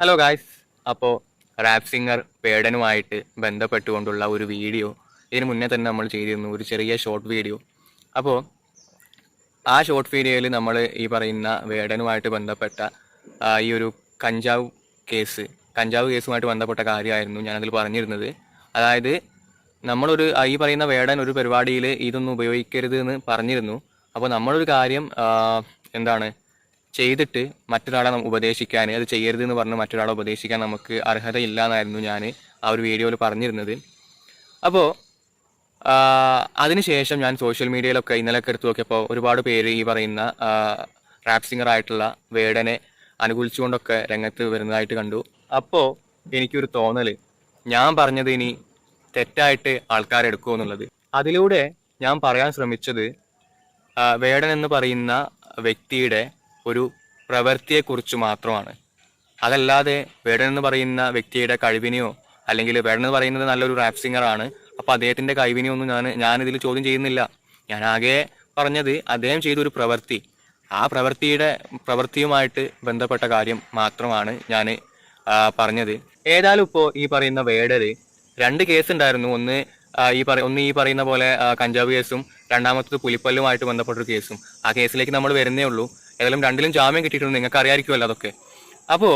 Hello guys അപ്പോൾ rap singer പേടനുമായിട്ട് ബന്ധപ്പെട്ടുകൊണ്ടുള്ള ഒരു വീഡിയോ ഇതിന് മുന്നേ തന്നെ നമ്മൾ ചെയ്തിരുന്നു. ഒരു ചെറിയ ഷോർട്ട് വീഡിയോ അപ്പോൾ ആ ഷോർട്ട് വീഡിയോയിൽ നമ്മൾ ഈ പറയുന്ന വേടനുമായിട്ട് ബന്ധപ്പെട്ട ഈ ഒരു കഞ്ചാവ് കേസ് കഞ്ചാവ് കേസുമായിട്ട് ബന്ധപ്പെട്ട കാര്യമായിരുന്നു ഞാനതിൽ പറഞ്ഞിരുന്നത്. അതായത് നമ്മളൊരു ഈ പറയുന്ന വേടൻ ഒരു പരിപാടിയിൽ ഇതൊന്നും ഉപയോഗിക്കരുത് എന്ന് പറഞ്ഞിരുന്നു. അപ്പോൾ നമ്മളൊരു കാര്യം എന്താണ് ചെയ്തിട്ട് മറ്റൊരാളെ ഉപദേശിക്കാൻ അത് ചെയ്യരുത് എന്ന് പറഞ്ഞ് മറ്റൊരാളെ ഉപദേശിക്കാൻ നമുക്ക് അർഹതയില്ല എന്നായിരുന്നു ഞാൻ ആ ഒരു വീഡിയോയിൽ പറഞ്ഞിരുന്നത്. അപ്പോൾ അതിനുശേഷം ഞാൻ സോഷ്യൽ മീഡിയയിലൊക്കെ ഇന്നലെയൊക്കെ എടുത്തു നോക്കിയപ്പോൾ ഒരുപാട് പേര് ഈ പറയുന്ന റാപ്പ് സിംഗർ ആയിട്ടുള്ള വേടനെ അനുകൂലിച്ചുകൊണ്ടൊക്കെ രംഗത്ത് വരുന്നതായിട്ട് കണ്ടു. അപ്പോൾ എനിക്കൊരു തോന്നൽ ഞാൻ പറഞ്ഞത് ഇനി തെറ്റായിട്ട് ആൾക്കാരെടുക്കുമോ എന്നുള്ളത്. അതിലൂടെ ഞാൻ പറയാൻ ശ്രമിച്ചത് വേടൻ എന്ന് പറയുന്ന വ്യക്തിയുടെ ഒരു പ്രവൃത്തിയെക്കുറിച്ച് മാത്രമാണ്. അതല്ലാതെ വേടൻ എന്ന് പറയുന്ന വ്യക്തിയുടെ കഴിവിനെയോ അല്ലെങ്കിൽ വേടൻ എന്ന് പറയുന്നത് നല്ലൊരു റാപ്പ് സിംഗറാണ് അപ്പോൾ അദ്ദേഹത്തിന്റെ കഴിവിനെയോ ഒന്നും ഞാൻ ഞാനിതിൽ ചോദ്യം ചെയ്യുന്നില്ല. ഞാൻ ആകെ പറഞ്ഞത് അദ്ദേഹം ചെയ്തൊരു പ്രവൃത്തി. ആ പ്രവൃത്തിയുടെ പ്രവൃത്തിയുമായിട്ട് ബന്ധപ്പെട്ട കാര്യം മാത്രമാണ് ഞാൻ പറഞ്ഞത്. ഏതായാലും ഇപ്പോൾ ഈ പറയുന്ന വേടര് രണ്ട് കേസ് ഉണ്ടായിരുന്നു. ഒന്ന് ഈ പറ ഒന്ന് ഈ പറയുന്ന പോലെ കഞ്ചാവ് കേസും രണ്ടാമത്തത് പുലിപ്പല്ലുമായിട്ട് ബന്ധപ്പെട്ടൊരു കേസും ആ കേസിലേക്ക് നമ്മൾ വരുന്നേ ഉള്ളൂ. ഏതായാലും രണ്ടിലും ജാമ്യം കിട്ടിയിട്ടുണ്ട്. നിങ്ങൾക്ക് അറിയാമായിരിക്കുമല്ലോ അതൊക്കെ. അപ്പോൾ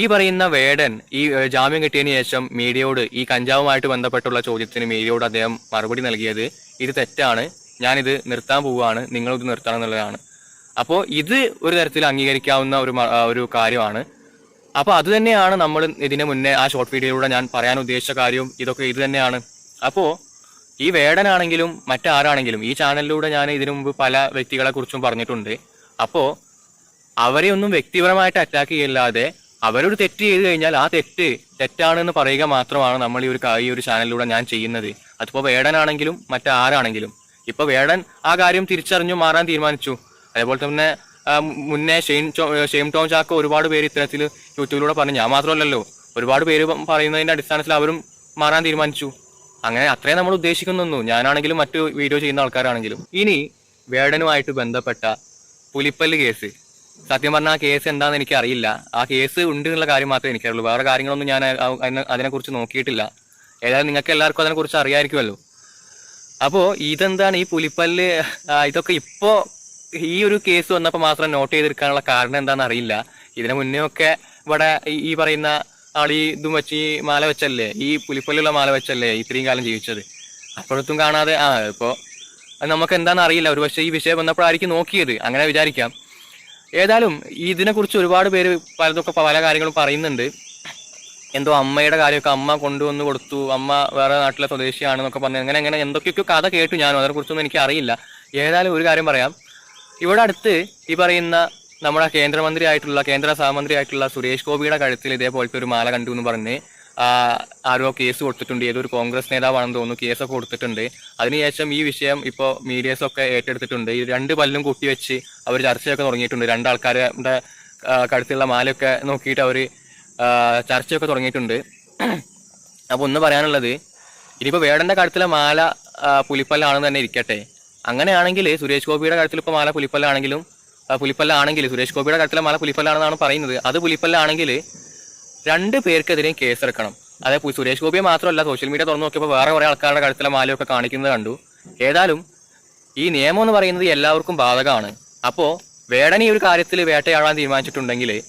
ഈ പറയുന്ന വേടൻ ഈ ജാമ്യം കിട്ടിയതിന് ശേഷം മീഡിയയോട് ഈ കഞ്ചാവുമായിട്ട് ബന്ധപ്പെട്ടുള്ള ചോദ്യത്തിന് മീഡിയയോട് അദ്ദേഹം മറുപടി നൽകിയത് ഇത് തെറ്റാണ്. ഞാനിത് നിർത്താൻ പോവുകയാണ്. നിങ്ങളിത് നിർത്തണം എന്നുള്ളതാണ്. അപ്പോൾ ഇത് ഒരു തരത്തിൽ അംഗീകരിക്കാവുന്ന ഒരു ഒരു കാര്യമാണ്. അപ്പോൾ അത് തന്നെയാണ് നമ്മൾ ഇതിന് മുന്നേ ആ ഷോർട്ട് വീഡിയോയിലൂടെ ഞാൻ പറയാൻ ഉദ്ദേശിച്ച കാര്യവും ഇതൊക്കെ ഇത് തന്നെയാണ്. അപ്പോൾ ഈ വേടനാണെങ്കിലും മറ്റാരാണെങ്കിലും ഈ ചാനലിലൂടെ ഞാൻ ഇതിനു മുമ്പ് പല വ്യക്തികളെ കുറിച്ചും പറഞ്ഞിട്ടുണ്ട്. അപ്പോൾ അവരെ ഒന്നും വ്യക്തിപരമായിട്ട് അറ്റാക്ക് ചെയ്യല്ലാതെ അവരോട് തെറ്റ് ചെയ്തു കഴിഞ്ഞാൽ ആ തെറ്റ് തെറ്റാണെന്ന് പറയുക മാത്രമാണ് നമ്മൾ ഈ ഒരു ഈ ഒരു ചാനലിലൂടെ ഞാൻ ചെയ്യുന്നത്. അതിപ്പോൾ വേടനാണെങ്കിലും മറ്റാരാണെങ്കിലും. ഇപ്പൊ വേടൻ ആ കാര്യം തിരിച്ചറിഞ്ഞു മാറാൻ തീരുമാനിച്ചു. അതേപോലെ തന്നെ മുന്നേ ഷെയിൻ ഷെയിം ടോം ചാക്കോ ഒരുപാട് പേര് ഇത്തരത്തിൽ യൂട്യൂബിലൂടെ പറഞ്ഞു. ഞാൻ മാത്രമല്ലല്ലോ ഒരുപാട് പേര് പറയുന്നതിന്റെ അടിസ്ഥാനത്തിൽ അവരും മാറാൻ തീരുമാനിച്ചു. അങ്ങനെ അത്രേ നമ്മൾ ഉദ്ദേശിക്കുന്നു ഞാനാണെങ്കിലും മറ്റു വീഡിയോ ചെയ്യുന്ന ആൾക്കാരാണെങ്കിലും. ഇനി വേടനുമായിട്ട് ബന്ധപ്പെട്ട പുലിപ്പല്ല് കേസ്. സത്യം പറഞ്ഞാൽ ആ കേസ് എന്താണെന്ന് എനിക്ക് അറിയില്ല ആ കേസ് ഉണ്ട് എന്നുള്ള കാര്യം മാത്രമേ എനിക്കറിയുള്ളൂ. വേറെ കാര്യങ്ങളൊന്നും ഞാൻ അതിനെ അതിനെക്കുറിച്ച് നോക്കിയിട്ടില്ല. ഏതായാലും നിങ്ങൾക്ക് എല്ലാവർക്കും അതിനെക്കുറിച്ച് അറിയാമായിരിക്കുമല്ലോ അപ്പോൾ ഇതെന്താണ് ഈ പുലിപ്പല്ല്? ഇതൊക്കെ ഇപ്പോൾ ഈ ഒരു കേസ് വന്നപ്പോൾ മാത്രം നോട്ട് ചെയ്തെടുക്കാനുള്ള കാരണം എന്താണെന്ന് അറിയില്ല. ഇതിനു മുന്നേ ഒക്കെ ഇവിടെ ഈ പറയുന്ന ആൾ ഈ ഇതും വെച്ച് ഈ മാല വെച്ചല്ലേ? ഈ പുലിപ്പല്ലുള്ള മാല വെച്ചല്ലേ ഇത്രയും കാലം ജീവിച്ചത്? അപ്പോഴത്തും കാണാതെ ആ ഇപ്പോൾ അത് നമുക്ക് എന്താണെന്ന് അറിയില്ല. ഒരു പക്ഷേ ഈ വിഷയം വന്നപ്പോഴായിരിക്കും നോക്കിയത്. അങ്ങനെ വിചാരിക്കാം. ഏതായാലും ഇതിനെക്കുറിച്ച് ഒരുപാട് പേര് പലതൊക്കെ പല കാര്യങ്ങളും പറയുന്നുണ്ട്. എന്തോ അമ്മയുടെ കാര്യമൊക്കെ അമ്മ കൊണ്ടുവന്ന് കൊടുത്തു. അമ്മ വേറെ നാട്ടിലെ സ്വദേശിയാണെന്നൊക്കെ പറഞ്ഞു അങ്ങനെ അങ്ങനെ എന്തൊക്കെയൊക്കെ കഥ കേട്ടു ഞാനും അതിനെക്കുറിച്ചൊന്നും എനിക്ക് അറിയില്ല. ഏതായാലും ഒരു കാര്യം പറയാം. ഇവിടെ അടുത്ത് ഈ പറയുന്ന നമ്മുടെ കേന്ദ്രമന്ത്രി ആയിട്ടുള്ള കേന്ദ്ര സഹമന്ത്രി ആയിട്ടുള്ള സുരേഷ് ഗോപിയുടെ കഴുത്തിൽ ഇതേപോലത്തെ ഒരു മാല കണ്ടു എന്ന് പറഞ്ഞ് ആരോ കേസ് കൊടുത്തിട്ടുണ്ട്. ഏതൊരു കോൺഗ്രസ് നേതാവാണെന്ന് തോന്നുന്നു കേസൊക്കെ കൊടുത്തിട്ടുണ്ട്. അതിനുശേഷം ഈ വിഷയം ഇപ്പോൾ മീഡിയസൊക്കെ ഏറ്റെടുത്തിട്ടുണ്ട്. ഈ രണ്ട് പല്ലും കൂട്ടിവെച്ച് അവർ ചർച്ചയൊക്കെ തുടങ്ങിയിട്ടുണ്ട്. രണ്ടാൾക്കാരുടെ കടുത്തുള്ള മാലയൊക്കെ നോക്കിയിട്ട് അവർ ചർച്ചയൊക്കെ തുടങ്ങിയിട്ടുണ്ട്. അപ്പോൾ ഒന്ന് പറയാനുള്ളത് ഇനിയിപ്പോൾ വേടന്റെ കഴുത്തിലെ മാല പുലിപ്പല്ലാണെന്ന് തന്നെ ഇരിക്കട്ടെ. അങ്ങനെയാണെങ്കിൽ സുരേഷ് ഗോപിയുടെ കഴുത്തിൽ ഇപ്പോൾ മാല പുലിപ്പല്ലാണെങ്കിലും പുലിപ്പല്ലാണെങ്കിൽ സുരേഷ് ഗോപിയുടെ കഴുത്തിലെ മാല പുലിപ്പല്ലാണെന്നാണ് പറയുന്നത്. അത് പുലിപ്പല്ലാണെങ്കിൽ രണ്ട് പേർക്കെതിരെയും കേസെടുക്കണം പു- സുരേഷ് ഗോപിയെ മാത്രമല്ല സോഷ്യൽ മീഡിയ തുറന്നു നോക്കിയപ്പോൾ വേറെ കുറേ ആൾക്കാരുടെ കഴുത്തിലെ മാലയൊക്കെ കാണിക്കുന്നത് കണ്ടു. ഏതായാലും ഈ നിയമം എന്ന് പറയുന്നത് എല്ലാവർക്കും ബാധകമാണ്. അപ്പോൾ വേടൻ ഈ ഒരു കാര്യത്തിൽ വേട്ടയാടാൻ തീരുമാനിച്ചിട്ടുണ്ടെങ്കിൽ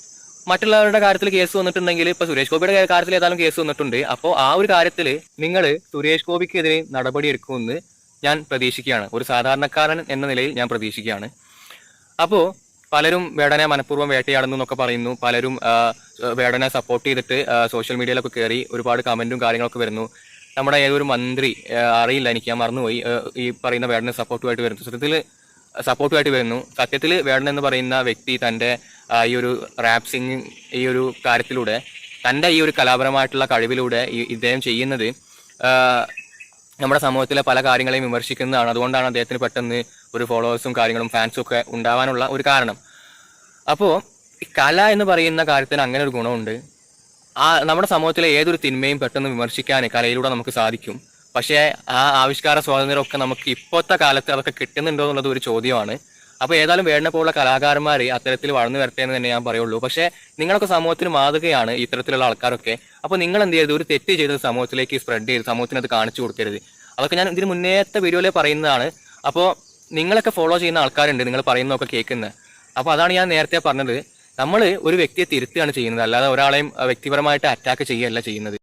മറ്റുള്ളവരുടെ കാര്യത്തിൽ കേസ് വന്നിട്ടുണ്ടെങ്കിൽ ഇപ്പൊ സുരേഷ് ഗോപിയുടെ കാര്യത്തിൽ ഏതായാലും കേസ് വന്നിട്ടുണ്ട്. അപ്പോൾ ആ ഒരു കാര്യത്തിൽ നിങ്ങൾ സുരേഷ് ഗോപിക്കെതിരെ നടപടിയെടുക്കുമെന്ന് ഞാൻ പ്രതീക്ഷിക്കുകയാണ്. ഒരു സാധാരണക്കാരൻ എന്ന നിലയിൽ ഞാൻ പ്രതീക്ഷിക്കുകയാണ്. അപ്പോൾ പലരും വേടനെ മനഃപൂർവം വേട്ടയാടുന്നു എന്നൊക്കെ പറയുന്നു. പലരും വേടനെ സപ്പോർട്ട് ചെയ്തിട്ട് സോഷ്യൽ മീഡിയയിലൊക്കെ കയറി ഒരുപാട് കമന്റും കാര്യങ്ങളൊക്കെ വരുന്നു. നമ്മുടെ ഏതൊരു മന്ത്രി അറിയില്ല എനിക്ക് ഞാൻ മറന്നുപോയി. ഈ പറയുന്ന വേടനെ സപ്പോർട്ടുമായിട്ട് വരുന്നു. സത്യത്തിൽ സപ്പോർട്ടുമായിട്ട് വരുന്നു. സത്യത്തിൽ വേടൻ എന്ന് പറയുന്ന വ്യക്തി തന്റെ ഈ ഒരു റാപ്പ് സിംഗിങ് ഈ ഒരു കാര്യത്തിലൂടെ തന്റെ ഈ ഒരു കലാപരമായിട്ടുള്ള കഴിവിലൂടെ ഇദ്ദേഹം ചെയ്യുന്നത് നമ്മുടെ സമൂഹത്തിലെ പല കാര്യങ്ങളെയും വിമർശിക്കുന്നതാണ്. അതുകൊണ്ടാണ് അദ്ദേഹത്തിന് പെട്ടെന്ന് ഒരു ഫോളോവേഴ്സും കാര്യങ്ങളും ഫാൻസും ഒക്കെ ഉണ്ടാവാനുള്ള ഒരു കാരണം. അപ്പോൾ കല എന്ന് പറയുന്ന കാര്യത്തിന് അങ്ങനെ ഒരു ഗുണമുണ്ട്. ആ നമ്മുടെ സമൂഹത്തിലെ ഏതൊരു തിന്മയും പെട്ടെന്ന് വിമർശിക്കാൻ കലയിലൂടെ നമുക്ക് സാധിക്കും. പക്ഷേ ആ ആവിഷ്കാര സ്വാതന്ത്ര്യമൊക്കെ നമുക്ക് ഇപ്പോഴത്തെ കാലത്ത് അതൊക്കെ കിട്ടുന്നുണ്ടോ എന്നുള്ളത് ഒരു ചോദ്യമാണ്. അപ്പോൾ ഏതായാലും വേണ്ട പോലുള്ള കലാകാരന്മാർ അത്തരത്തിൽ വളർന്നു വരട്ടെ എന്ന് തന്നെ ഞാൻ പറയുള്ളൂ. പക്ഷേ നിങ്ങളൊക്കെ സമൂഹത്തിന് മാതൃകയാണ് ഇത്തരത്തിലുള്ള ആൾക്കാരൊക്കെ. അപ്പോൾ നിങ്ങൾ എന്ത് ചെയ്യരുത്? ഒരു തെറ്റ് ചെയ്ത് സമൂഹത്തിലേക്ക് സ്പ്രെഡ് ചെയ്ത് സമൂഹത്തിന് അത് കാണിച്ചു കൊടുക്കരുത്. അതൊക്കെ ഞാൻ ഇതിന് മുന്നേത്തെ വീഡിയോയിൽ പറയുന്നതാണ്. അപ്പോൾ നിങ്ങളൊക്കെ ഫോളോ ചെയ്യുന്ന ആൾക്കാരുണ്ട്. നിങ്ങൾ പറയുന്നതൊക്കെ കേൾക്കുന്നത് അപ്പോൾ അതാണ് ഞാൻ നേരത്തെ പറഞ്ഞത്. നമ്മൾ ഒരു വ്യക്തിയെ തിരുത്തുകയാണ് ചെയ്യുന്നത്. അല്ലാതെ ഒരാളെയും വ്യക്തിപരമായിട്ട് അറ്റാക്ക് ചെയ്യുകയല്ല ചെയ്യുന്നത്.